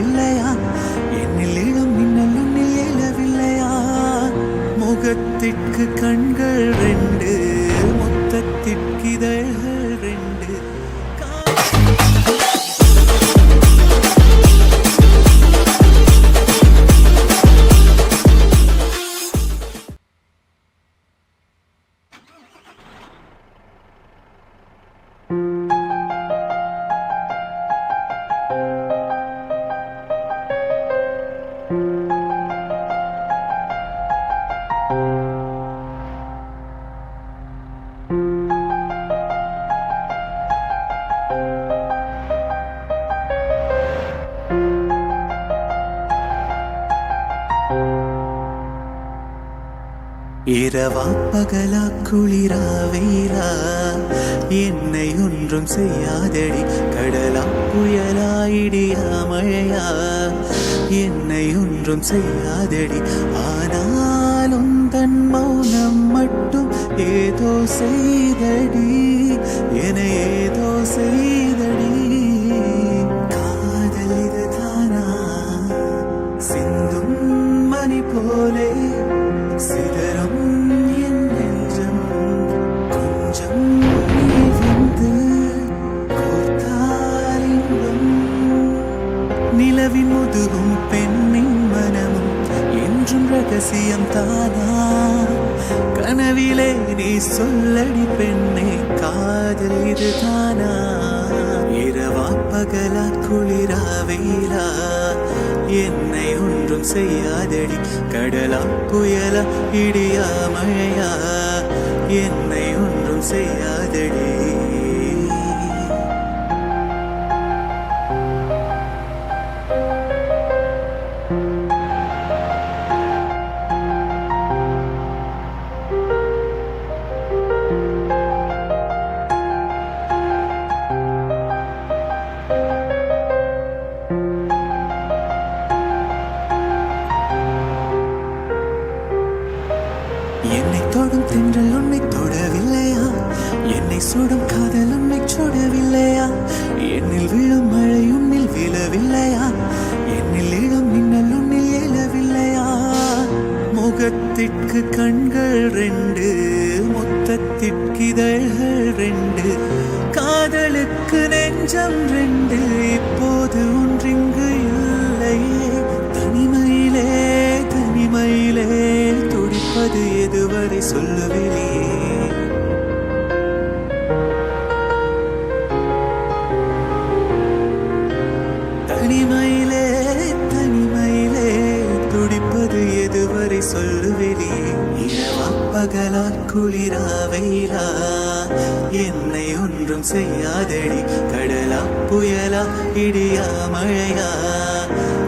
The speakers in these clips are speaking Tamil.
தொடவில்லையா இரவா பகலா குளிரா வெயிலா என்னை ஒன்றும் செய்யாதடி கடலா புயலா இடியா மழையா என்னை ஒன்றும் செய்யாதடி ஆனாலும் தன் மௌனம் மட்டும் ஏதோ செய்தடி என ஏதோ செய்தடி காதல் இதுதானா இரவா பகலா குளிரா வெயிலா? என்னை ஒன்றும் செய்யாதடி கடலா புயலா இடியா மழையா? என்னை ஒன்றும் செய்யாதடி. சுடும் காதல் உன்னை சுடவில்லையா? என்னில் விழும் மழை உன்னில் விழவில்லையா? என்னில் இளம் மின்னல் உன்னில் எழவில்லையா முகத்திற்கு கண்கள் ரெண்டு மொத்தத்திற்கு இதழ்கள் ரெண்டு காதலுக்கு நெஞ்சம் ரெண்டு இப்போது ஒன்றிங்கு இல்லையே தனிமையிலே தனிமையிலே துடிப்பது எதுவரை சொல்லுவிலே குளிரா என்னை ஒன்றும் செய்யாதடி. கடலா புயலா இடியா மழையா?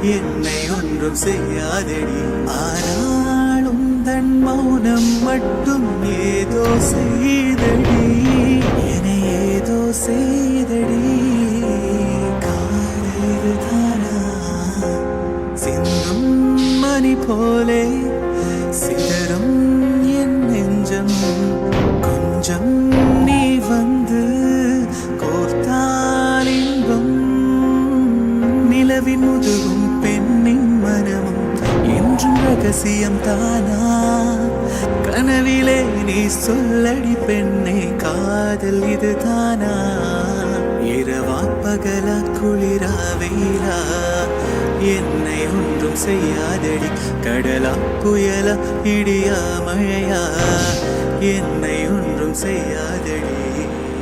என்னை ஒன்றும் செய்யாதடி. ஆனாலும் தன் மௌனம் மட்டும் ஏதோ செய்தடி கொஞ்சம் நீ வந்து கோர்த்தால் இன்பம். நிலவின் முதுகும் பெண்ணின் மனமும் என்றும் ரகசியம் தானா? கனவிலே நீ சொல்லடி பெண்ணே காதல் இது தானா? இரவா பகலா குளிரா வெயிலா? என்னை ஒன்றும் செய்யாதடி கடலா புயலா இடியா மழையா? என்னை செய்யாதடி.